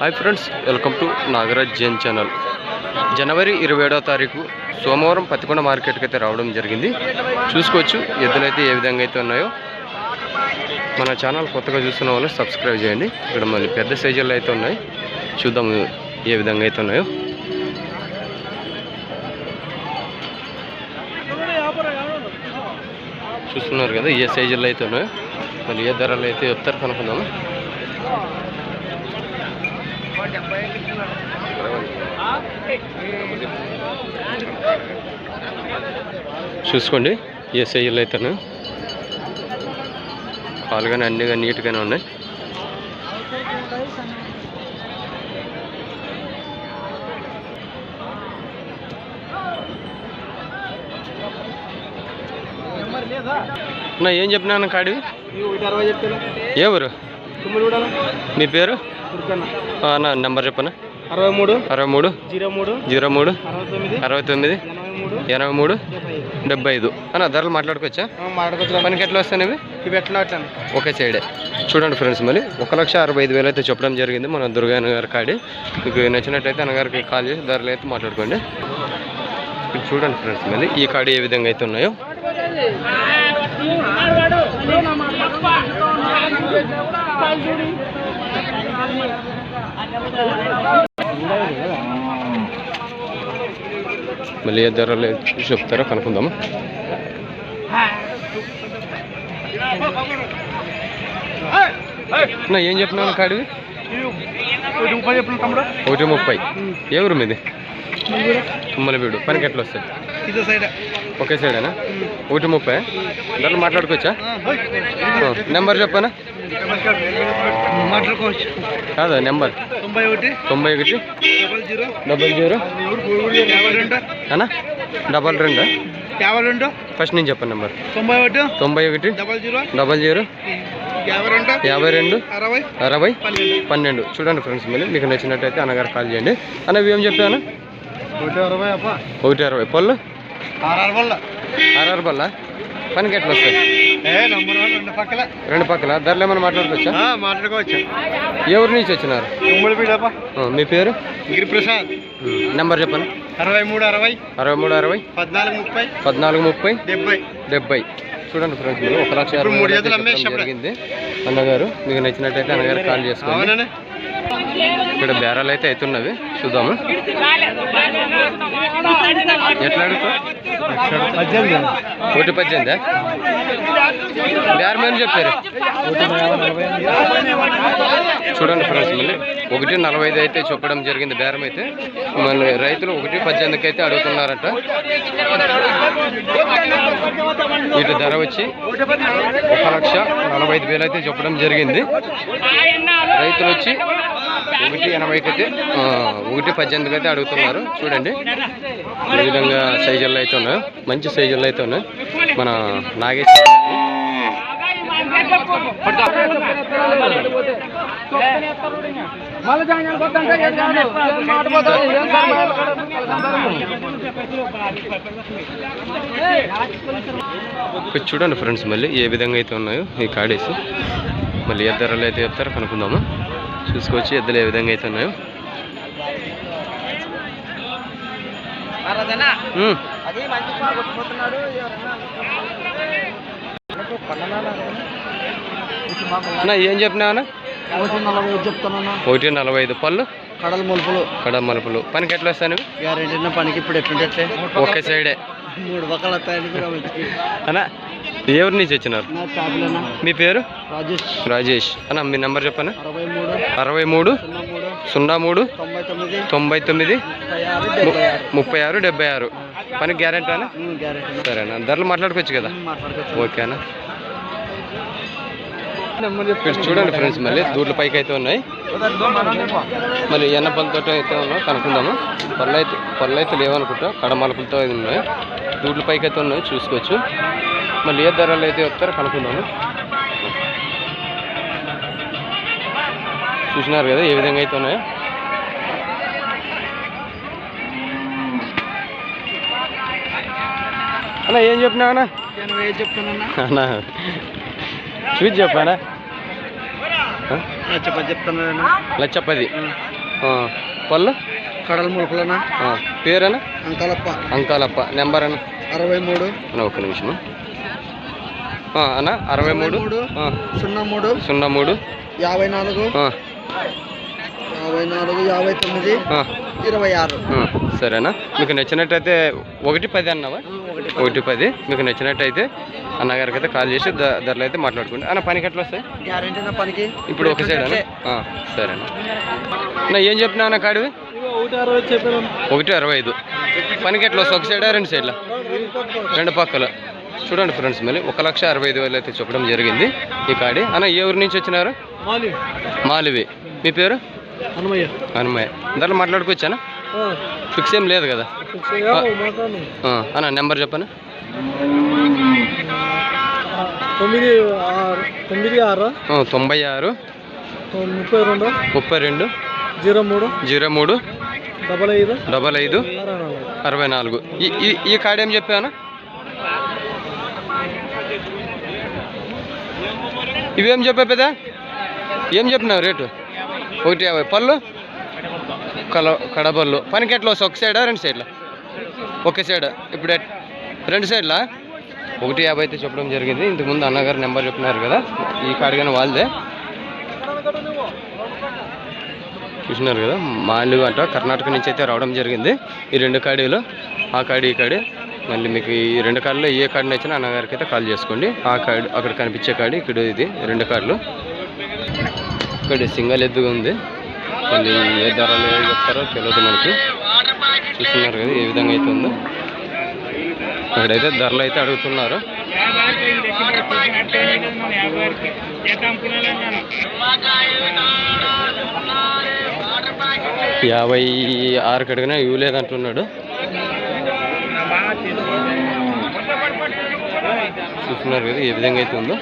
Hi friends welcome to Nagaraj Jain channel. జనవరి ఇరవై ఏడవ తారీఖు సోమవారం పత్తికొండ మార్కెట్కి అయితే రావడం జరిగింది. చూసుకోవచ్చు ఎద్దులైతే ఏ విధంగా అయితే ఉన్నాయో. మన ఛానల్ కొత్తగా చూస్తున్న వాళ్ళు సబ్స్క్రైబ్ చేయండి. ఇక్కడ మళ్ళీ పెద్ద సైజుల్లో అయితే ఉన్నాయి. చూద్దాము ఏ విధంగా అయితే ఉన్నాయో. చూస్తున్నారు కదా ఏ సైజుల్లో అయితే ఉన్నాయో. మళ్ళీ ఏ ధరలు అయితే చెప్తారు కనుక్కుందాము చూసుకోండి. ఏ సైజులు అయితే కాలు కానీ అన్ని కానీ నీట్గానే ఉన్నాయి. నా ఏం చెప్పినాను కాడివి? అరవై మీ పేరు? ఉరుకన్న ఆ, నా నెంబర్ చెప్పనా? అరవై మూడు అరవై మూడు జీరో మూడు జీరో మూడు అరవై తొమ్మిది ఎనభై మూడు డెబ్బై ఐదు అన్న ధరలు మాట్లాడుకోవచ్చా? మాట్లాడుకోవచ్చు పనికి ఎట్లా వస్తాయి ఇవి? ఎట్లా ఒకే సైడే. చూడండి ఫ్రెండ్స్ మరి ఒక లక్ష అరవై ఐదు వేలు అయితే చెప్పడం జరిగింది మన దుర్గా గారి కాడి. మీకు నచ్చినట్టయితే అన్నగారికి కాల్ చేసి ధరలు అయితే మాట్లాడుకోండి. చూడండి ఫ్రెండ్స్ మళ్ళీ ఈ కాడి ఏ విధంగా అయితే ఉన్నాయో. మళ్ళీ ఏ ధరలు చెప్తారో కనుక్కుందాము ఏం చెప్తున్నాను కాడివి ముప్పై చెప్పిన తమ్ముడు ఒకటి ముప్పై. ఏ ఊరు మీది? తుమ్మలవీడు పనికి ఎట్లా వస్తాయి? సైడ్ ఒకే సైడేనా ఒకటి ముప్పై. ధరలు మాట్లాడుకోవచ్చా? నెంబర్ చెప్పనా? కాదా నెంబర్. తొంభై ఒకటి. తొంభై ఒకటి. Double zero. అనా డబల్ రెండు. యాభై రెండు. ఫస్ట్ నేను చెప్పండి నెంబర్. తొంభై ఒకటి. తొంభై ఒకటి. Double zero. Double zero. యాభై రెండు. యాభై రెండు. అరవై. అరవై. పన్నెండు. చూడండి ఫ్రెండ్స్ మళ్ళీ మీకు నచ్చినట్టయితే అన్నగారు కాల్ చేయండి. అన్న ఏం చెప్పాను ఒకటి అరవై అప్ప. ఒకటి అరవై. పళ్ళు? ఆరు వల్ల ఆర్ఆర్ బల్ల పనికి ఎట్లా వస్తాయి. రెండు పక్కల. ధరలు ఏమైనా మాట్లాడుకోవచ్చా? మాట్లాడుకోవచ్చు. ఊరు నుంచి వచ్చినారు? మీ పేరు? గిరిప్రసాద్. నెంబర్ చెప్పండి. అరవై మూడు అరవై. అరవై మూడు అరవై. పద్నాలుగు ముప్పై. పద్నాలుగు ముప్పై. డెబ్బై. డెబ్బై. చూడండి ఫ్రెండ్స్ మీరు ఒక లక్ష. జరిగింది. అన్నగారు మీకు నచ్చినట్టయితే అన్నగారు కాల్ చేసుకోండి. ఇక్కడ బేరాలు అయితే అవుతున్నవి. చూద్దాము. ఎట్లా అడుగుతా ఒకటి పద్దెనిమిదా? బేరం అని చెప్పారు? చూడండి ఫ్రెండ్స్ మళ్ళీ ఒకటి నలభై ఐదు అయితే చెప్పడం జరిగింది బేరం అయితే. మన రైతులు ఒకటి పద్దెనిమిదికి అయితే అడుగుతున్నారట. వీటి ధర వచ్చి ఒక లక్ష నలభై ఐదు వేలు అయితే చెప్పడం జరిగింది. రైతులు వచ్చి ఒకటి ఎనభైకి అయితే ఒకటి పద్దెనిమిదికి అయితే అడుగుతున్నారు. చూడండి. ఈ విధంగా సైజుల్లో అయితే ఉన్నాయి. మంచి సైజుల్లో అయితే ఉన్నాయి. మన నాగేష్ చూడండి ఫ్రెండ్స్ మళ్ళీ ఏ విధంగా అయితే ఉన్నాయో ఈ కాడేసి. మళ్ళీ ఏ ధరలు అయితే చెప్తారో కనుక్కుందాము. చూసుకోవచ్చు ఎద్దులు ఏ విధంగా అయితే ఉన్నాయో. అన్న ఏం చెప్పినా అన్న? ఒకటి నలభై ఐదు చెప్తానన్నా ఒకటి నలభై ఐదు. పళ్ళు? కడల మొలుపులు. కడ మలుపులు. పనికి ఎట్లా వస్తాను గ్యారెంటీ పనికి ఇప్పుడు ఎట్లుంటే ఒకే సైడే. మూడు పక్కల అన్న ఎవరి నుంచి వచ్చినారు? మీ పేరు? రాజేష్. రాజేష్. అన్న మీ నెంబర్ చెప్పనా? అరవై మూడు సున్నా మూడు తొంభై తొమ్మిది ముప్పై ఆరు డెబ్బై ఆరు. పనికి గ్యారెంటీ అన్న? గ్యారెంటీ సరేనా. ధరలు మాట్లాడుకోవచ్చు కదా? ఓకేనా ఇక్కడ చూడండి ఫ్రెండ్స్ మళ్ళీ దూడ్ల పైకి అయితే ఉన్నాయి మరి ఎన్న పళ్ళతో అయితే ఉన్నాయి కనుక్కుందాము. పళ్ళు అయితే పళ్ళు అయితే లేవనుకుంటా కడమలుపులతో అయితే ఉన్నాయి. దూడ్ల పైకి అయితే ఉన్నాయి చూసుకోవచ్చు. మళ్ళీ ఏ ధరలు అయితే వస్తారో కనుక్కుందాము. చూసినారు కదా ఏ విధంగా అయితే ఉన్నాయో. అన్న ఏం చెప్పినావు అన్న? అన్న? చూసి చెప్పానా? చెప్ప చెప్తాను లచ్చ పది ఆ, పళ్ళు? కడల ములుపులనా పేరేనా అంకలప్ప. అంకాలప్ప. నెంబర్ అన్న? అరవై మూడు. ఒక నిమిషము. ఆ, అన్న అరవై మూడు. సున్నా మూడు. సున్నా మూడు. యాభై నాలుగు. యాభై నాలుగు యాభై తొమ్మిది ఆ, ఇరవై ఆరు. ఆ, సరేనా? మీకు నచ్చినట్టయితే ఒకటి పది అన్నావా? ఒకటి పది. మీకు నచ్చినట్టయితే అన్నగారికి అయితే కాల్ చేసి ధరలు అయితే మాట్లాడుకోండి. అన్న పనికి ఎట్లా వస్తాయి? గ్యారెంటీ పనికి. ఇప్పుడు ఒక సైడ్ సరేనా. అన్న ఏం చెప్పినా అన్న కాడివి? ఒకటి అరవై ఐదు. పనికి ఎట్లా వస్తాయి? ఒక సైడా రెండు సైడ్లా? రెండు పక్కల. చూడండి ఫ్రెండ్స్ మళ్ళీ ఒక లక్ష అరవై ఐదు వేలు అయితే చెప్పడం జరిగింది ఈ కాడి. అన్న ఏ ఊరి నుంచి వచ్చినారు? మాలివి. మీ పేరు? హనుమయ్య. హనుమయ్య. ధరలు మాట్లాడుకోవచ్చానా ఫిక్స్ ఏం లేదు కదా. అన్న నెంబర్ చెప్పనా? తొమ్మిది తొమ్మిది ఆరు? తొంభై ఆరు ముప్పై రెండు? ముప్పై రెండు జీరో మూడు? జీరో మూడు డబల్ ఐదు? డబల్ ఐదు అరవై నాలుగు. ఈ- ఈ కార్డు ఏం చెప్పాను ఇవేం చెప్పా పెద్ద? ఏం చెప్పినావు రేటు? ఒకటి యాభై. పళ్ళు? కల కడబళ్ళు పనికి ఎట్లా వస్తాయి ఒక సైడా రెండు సైడ్లా? ఒక సైడ్. ఇప్పుడు రెండు సైడ్లా? ఒకటి యాభై అయితే చెప్పడం జరిగింది. ఇంతకుముందు అన్నగారు నెంబర్ చెప్పినారు కదా. ఈ కార్డు వాళ్ళదే. చూసినారు కదా? మాలు అంట. కర్ణాటక నుంచి అయితే రావడం జరిగింది. ఈ రెండు కాడీలు ఆ కాడి ఈ కాడి మళ్ళీ మీకు ఈ రెండు కార్డులో ఏ కార్డు నచ్చినా అన్నగారికి అయితే కాల్ చేసుకోండి. ఆ కార్డు అక్కడ కనిపించే కాడి ఇక్కడ ఇది. రెండు కార్డులు. ఇక్కడ సింగల్ ఎద్దుగా ఉంది. మళ్ళీ ఏ ధరలు ఏ చెప్తారో తెలియదు మనకి. చూస్తున్నారు కదా ఏ విధంగా అయితే ఉందో. ఇక్కడైతే ధరలు అయితే అడుగుతున్నారు. యాభై ఆరు కడిగినా ఇవ్వలేదంటున్నాడు. చూస్తున్నారు కదా ఏ విధంగా అయితే ఉందో.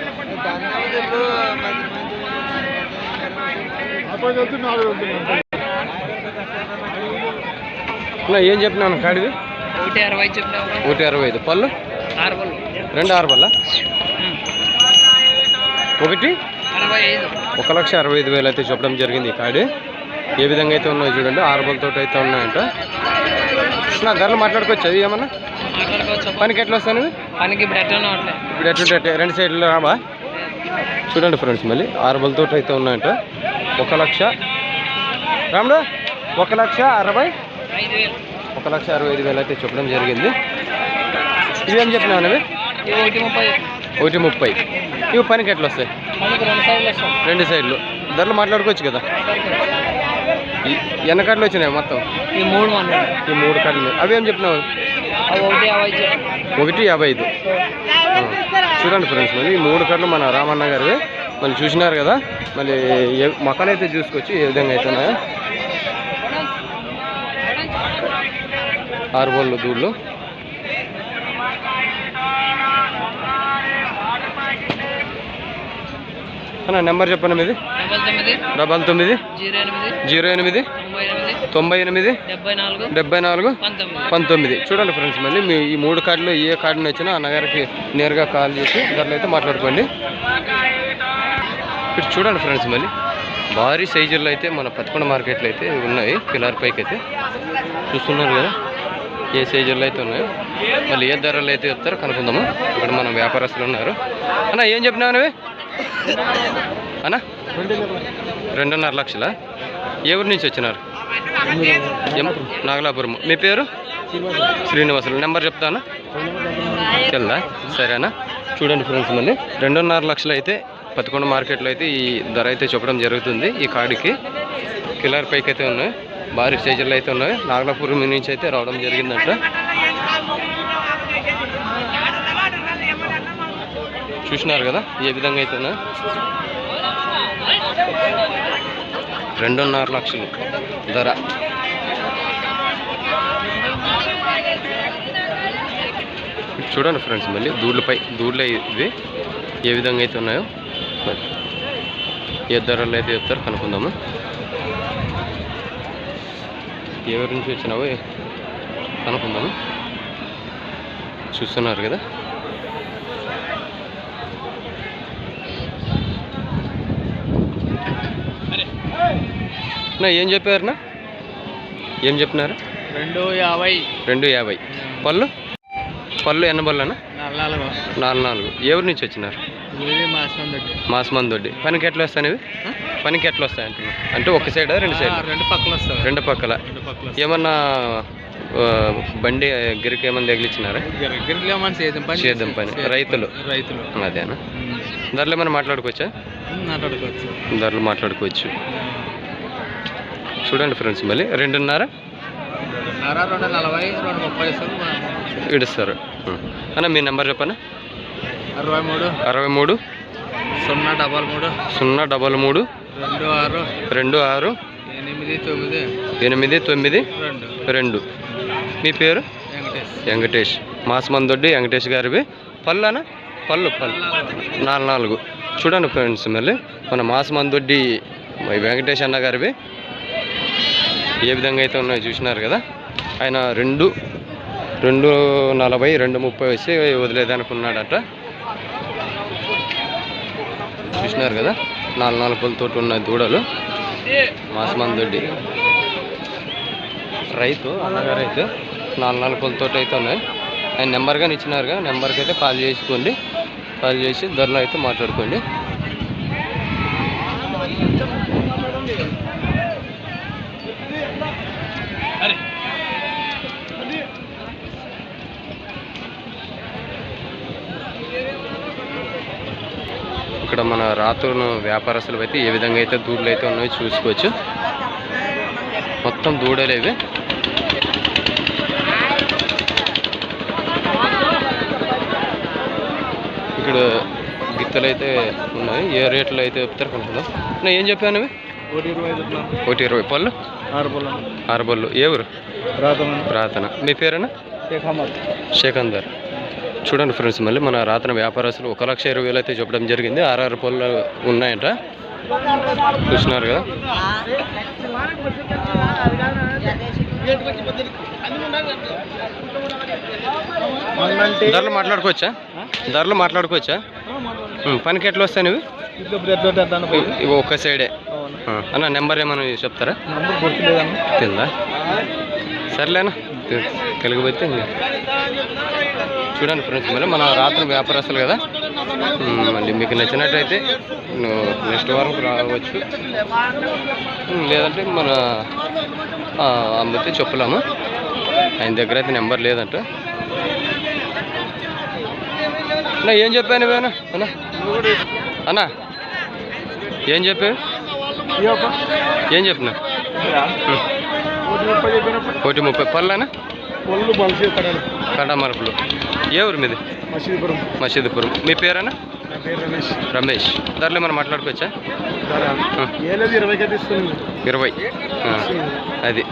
ఏం చెప్పినాను కాడివి ఒకటి అరవై ఒకటి అరవై ఐదు. పళ్ళు? ఆరు వాళ్ళు రెండు ఆరు వల్ల ఒకటి ఒక లక్ష అరవై ఐదు వేలు అయితే చెప్పడం జరిగింది ఈ కాడి. ఏ విధంగా అయితే ఉన్నాయో చూడండి. ఆరు బలతో అయితే ఉన్నాయంట. నా ధరలు మాట్లాడుకోవచ్చు? అవి ఏమన్నా? పనికి ఎట్లా వస్తాను? పనికి ఇప్పుడు ఎట్లా ఇప్పుడు ఎట్లుంటే రెండు సైడ్లు రాబా చూడండి ఫ్రెండ్స్ మళ్ళీ ఆరు బలతో అయితే ఉన్నాయంట. ఒక లక్ష. రాముడు ఒక లక్ష అరవై. ఒక లక్ష అరవై ఐదు వేలు అయితే చెప్పడం జరిగింది. ఇవేం చెప్పినావు ఇవి ఒకటి ముప్పై. ఇవి పనికి ఎట్లా వస్తాయి? రెండు సైడ్లు. ధరలు మాట్లాడుకోవచ్చు కదా? ఎన్ని కార్డులు వచ్చినాయి మొత్తం. ఈ మూడు ఈ మూడు కార్డులు అవి ఏం చెప్పినావు? అవి ఒకటి యాభై ఐదు. చూడండి ఫ్రెండ్స్ మళ్ళీ మూడు కార్డులు మన రామన్న గారివి. మళ్ళీ చూసినారు కదా మళ్ళీ అయితే చూసుకొచ్చి ఏ విధంగా అయితే ఉన్నాయో. ఆరు బోళ్ళు దూళ్ళు. నెంబర్ చెప్పండి మీది. డబల్ తొమ్మిది. జీరో ఎనిమిది. తొంభై ఎనిమిది? డెబ్బై నాలుగు. పంతొమ్మిది. చూడండి ఫ్రెండ్స్ మళ్ళీ మీ ఈ మూడు కార్డులో ఏ కార్డు నచ్చినా అన్నగారికి నేరుగా కాల్ చేసి ధరలు అయితే మాట్లాడుకోండి. ఇప్పుడు చూడండి ఫ్రెండ్స్ మళ్ళీ. భారీ సైజుల్లో అయితే మన పత్తికొండ మార్కెట్లో అయితే ఉన్నాయి. పిల్లర్ పైకి అయితే. చూస్తున్నారు కదా? ఏ సైజుల్లో అయితే ఉన్నాయో. మళ్ళీ ఏ ధరలు అయితే చెప్తారో కనుక్కుందాము. ఇక్కడ మన వ్యాపారస్తులు ఉన్నారు. అన్న ఏం చెప్పినావు నువ్వే? అన్న? రెండున్నర లక్షల? ఊరి నుంచి వచ్చినారు? నాగలాపురం. మీ పేరు? శ్రీనివాసులు. నెంబర్ చెప్తాను? వెళ్దా సరేనా? చూడండి ఫ్రెండ్స్ మళ్ళీ. రెండున్నర లక్షలు అయితే పదకొండు మార్కెట్లో అయితే ఈ ధర అయితే చెప్పడం జరుగుతుంది ఈ కాడికి. కిలర్ పైకి అయితే ఉన్నాయి. భారీ స్టేజీలు అయితే ఉన్నాయి. నాగలాపురం నుంచి అయితే రావడం జరిగిందంట. చూసినారు కదా? ఏ విధంగా అయితే ఉన్నాయి? రెండున్నర లక్షలు. ధర. చూడండి ఫ్రెండ్స్ మళ్ళీ దూడ్లపై దూడ్లే ఇవి. ఏ విధంగా అయితే ఉన్నాయో. ఏ ధరలు అయితే చెప్తారో కనుక్కుందాము. ఎవరి నుంచి వచ్చినావో కనుక్కుందాము. చూస్తున్నారు కదా. నా ఏం చెప్పారునా ఏం చెప్పినారు? రెండు యాభై. రెండు యాభై. పళ్ళు? పళ్ళు ఎన్న పళ్ళనా నాలుగు నాలుగు. నాలుగు ఎవరి నుంచి వచ్చినారు? ఇది మాసం దగ్గర మాసమంది దొడ్డి పనికి ఎట్లా వస్తాయి పనికి ఎట్లా వస్తాయి అంటున్నా. అంటే ఒక సైడ్ రెండు సైడ్? రెండు పక్కలు. వస్తాయి రెండు పక్కల ఏమన్నా బండి గిరికి ఏమన్నా తగిలిచ్చినారా? సేద్యం పని. రైతులు. రైతులు. అదేనా? ధరలు ఏమైనా మాట్లాడుకోవచ్చా? మాట్లాడుకోవచ్చు. ధరలు మాట్లాడుకోవచ్చు. చూడండి ఫ్రెండ్స్ మళ్ళీ. రెండున్నర? ఇడుస్తారు. అన్న మీ నెంబర్ చెప్పనా? అరవై మూడు. అరవై మూడు. సున్నా డబల్ మూడు. సున్నా డబల్ మూడు. రెండు ఆరు. రెండు ఆరు. ఎనిమిది తొమ్మిది. ఎనిమిది తొమ్మిది. రెండు. మీ పేరు? వెంకటేష్. వెంకటేష్. మాసమందొడ్డి వెంకటేష్ గారివి. పళ్ళనా పళ్ళు పళ్ళు. నాలుగు నాలుగు. చూడండి ఫ్రెండ్స్ మళ్ళీ. మన మాసమందొడ్డి వెంకటేష్ అన్న గారివి. ఏ విధంగా అయితే ఉన్నాయో చూసినారు కదా. ఆయన రెండు రెండు నలభై రెండు ముప్పై వచ్చి వదిలేదనుకున్నాడట చూసినారు కదా నాలుగు నాలుగు ఉన్న దూడలు. మాసమందొడ్డి. రైతు అన్నగారు అయితే నాలుగు నాలుగు అయితే ఉన్నాయి. ఆయన నెంబర్ కానీ ఇచ్చినారుగా నెంబర్కి అయితే కాల్ చేసుకోండి. కాల్ చేసి ధరలు అయితే మాట్లాడుకోండి. మన రాత్రులు వ్యాపారస్తులు అయితే ఏ విధంగా అయితే దూడలు అయితే ఉన్నాయో చూసుకోవచ్చు. మొత్తం దూడలే ఇవి. ఇక్కడ గిత్తలు అయితే ఉన్నాయి ఏ రేట్లో అయితే చెప్తారు కొంచెం నా ఏం చెప్పాను ఒకటి ఇరవై పళ్ళు? ఆరు బళ్ళు ఏ ఊరు? రాతన. మీ పేరేనా శేఖందర్ చూడండి ఫ్రెండ్స్ మళ్ళీ మన రాతన వ్యాపారస్తులు ఒక లక్ష ఇరవై వేలు అయితే చెప్పడం జరిగింది. ఆరు పళ్ళు ఉన్నాయంట. చూసినారు కదా ధరలు మాట్లాడుకోవచ్చా? ధరలు మాట్లాడుకోవచ్చా? పనికి ఎట్లా వస్తాయి ఇవి ఇవి- ఒక్క సైడే. అన్న నెంబర్ ఏమైనా చెప్తారా? తెల్దా? సర్లేనా? తె- తెలుగు పోతే ఇంకా. చూడండి ఫ్రెండ్స్ మళ్ళీ మన రాత్రి వ్యాపారస్తులు కదా. మళ్ళీ మీకు నచ్చినట్టయితే నెక్స్ట్ వారం రావచ్చు. లేదంటే మన అమ్మితే చెప్పులాము. ఆయన దగ్గర అయితే నెంబర్ లేదంట. అన్నా ఏం చెప్పాను ఇవేనా అన్నా? అన్నా? ఏం చెప్పావు? ఏం చెప్పినా కోటి ముప్పై పళ్ళనా ఒళ్ళు బలిసే పడాలి కండ మరపులు ఏ ఊరు మీది? మసీదుపురం. మసీదుపురం. మీ పేరేనా? నా పేరు రమేష్. రమేష్. ధరలు మనం మాట్లాడుకోవచ్చా? ఇరవై అది.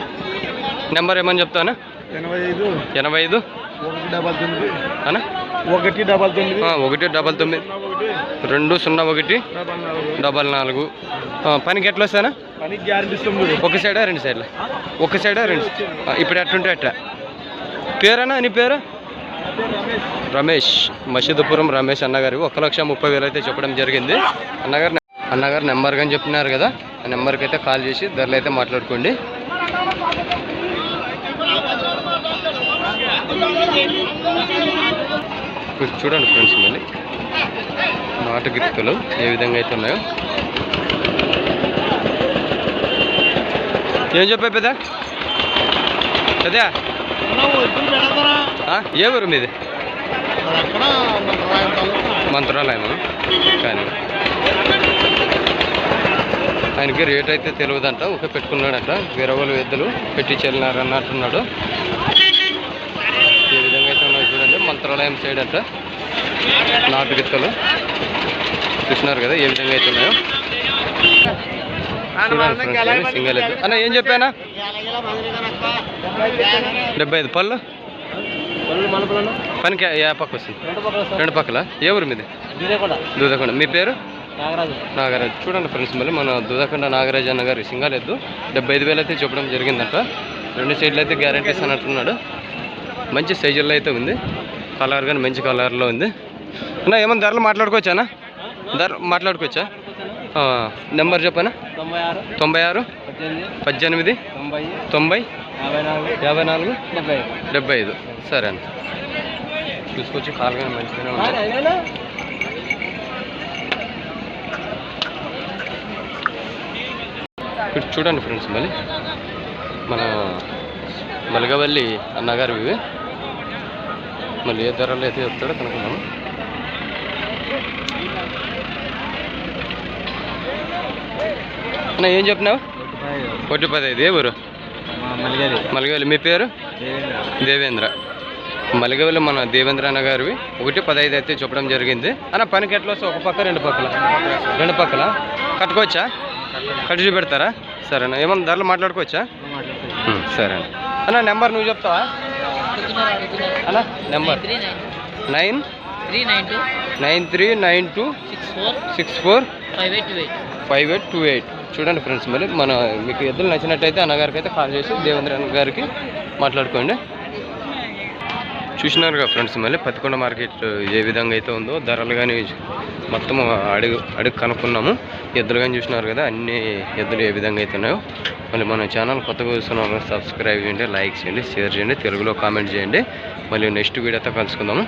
నెంబర్ ఏమని చెప్తానా ఎనభై ఐదు. ఎనభై ఐదు. ఒకటి డబల్ తొమ్మిది. అనా? ఒకటి డబల్ తొమ్మిది. ఒకటి డబల్ తొమ్మిది. రెండు సున్నా ఒకటి. డబల్ నాలుగు. పనికి ఎట్లా వస్తానా? ఒక సైడా రెండు సైడ్లా? ఒక సైడా రెండు ఇప్పుడు ఎట్టుంటే అట్ట పేరేనా నీ పేరు? రమేష్. మసీదుపురం రమేష్ అన్నగారు. ఒక లక్ష ముప్పై వేలు అయితే చెప్పడం జరిగింది. అన్నగారు అన్నగారు నెంబర్ కానీ చెప్తున్నారు కదా? ఆ నెంబర్కి అయితే కాల్ చేసి ధరలు అయితే మాట్లాడుకోండి. చూడండి ఫ్రెండ్స్ మళ్ళీ. నాటు ఏ విధంగా అయితే ఉన్నాయో. ఏం చెప్పా పెద్ద? పెద్ద? ఏ ఊరు మీది? మంత్రాలయం కానీ. ఆయనకి రేట్ అయితే తెలియదంట ఒక పెట్టుకున్నాడంట. వేరే వాళ్ళు ఎద్దులు పెట్టి చెల్లినారు అన్నట్టున్నాడు ఏ విధంగా అయితే ఉన్నాయో చూడండి మంత్రాలయం సైడ్ అంట. నాటు గిత్తలు చూసినారు కదా ఏ విధంగా అయితే ఉన్నాయో. సింగల్ అన్న ఏం చెప్పానా డెబ్బై ఐదు పళ్ళు. పనికి ఏ పక్క వస్తుంది? రెండు పక్కల ఏ ఊరు మీది? దూదకొండ. మీ పేరు? నాగరాజు. నాగరాజ్. చూడండి ఫ్రెండ్స్ మళ్ళీ మన దూదకొండ నాగరాజ్ అన్న గారి సింగాలెద్దు డెబ్బై ఐదు వేలు అయితే చెప్పడం జరిగిందంట. రెండు సైడ్లు అయితే గ్యారంటీస్ అని అంటున్నాడు. మంచి సైజుల్లో అయితే ఉంది. కలర్ కానీ మంచి కలర్లో ఉంది. అన్న ఏమన్నా ధరలు మాట్లాడుకోవచ్చానా ధర మాట్లాడుకోవచ్చా? నెంబర్ చెప్పనా? తొంభై ఆరు. తొంభై ఆరు. పద్దెనిమిది. తొంభై. యాభై నాలుగు. డెబ్బై. ఐదు. సరే అన్న తీసుకొచ్చి కాలు కానీ మంచిగానే ఉన్నాయి ఇక్కడ చూడండి ఫ్రెండ్స్ మళ్ళీ. మన మలగవల్లి అన్నగారు ఇవి. మళ్ళీ ఏ ధరలు అయితే చెప్తాడో కనుక్కున్నాము అన్న ఏం చెప్పినావు? ఒకటి పదహైదు ఏ ఊరు మలగవల్లి మీ పేరు? దేవేంద్ర. మలిగవల్లి మన దేవేంద్ర అన్న గారివి ఒకటి పదహైదు అయితే చెప్పడం జరిగింది. అన్న పనికి ఎట్లా వస్తే ఒక పక్క రెండు పక్కల? రెండు పక్కల. కట్టుకోవచ్చా? కట్టి చూపెడతారా? సరేనా. ఏమన్నా ధరలు మాట్లాడుకోవచ్చా? సరే అన్న అన్న నెంబర్ నువ్వు చెప్తావా? అన్న number. Nine three nine two nine three nine two six four six four five eight two eight. చూడండి ఫ్రెండ్స్ మరి మన మీకు ఎద్దులు నచ్చినట్టయితే అన్నగారికి అయితే కాల్ చేసి దేవేంద్ర అన్న గారికి మాట్లాడుకోండి. చూసినారుగా ఫ్రెండ్స్ మళ్ళీ పత్తికొండ మార్కెట్ ఏ విధంగా అయితే ఉందో ధరలు కానీ మొత్తం అడుగు అడుగు కనుక్కున్నాము. ఎద్దులు కానీ చూసినారు కదా అన్ని ఎద్దులు ఏ విధంగా అయితే ఉన్నాయో. మళ్ళీ మన ఛానల్ కొత్తగా చూస్తున్నాము సబ్స్క్రైబ్ చేయండి లైక్ చేయండి షేర్ చేయండి తెలుగులో కామెంట్ చేయండి. మళ్ళీ నెక్స్ట్ వీడియోతో కలుసుకుందాము.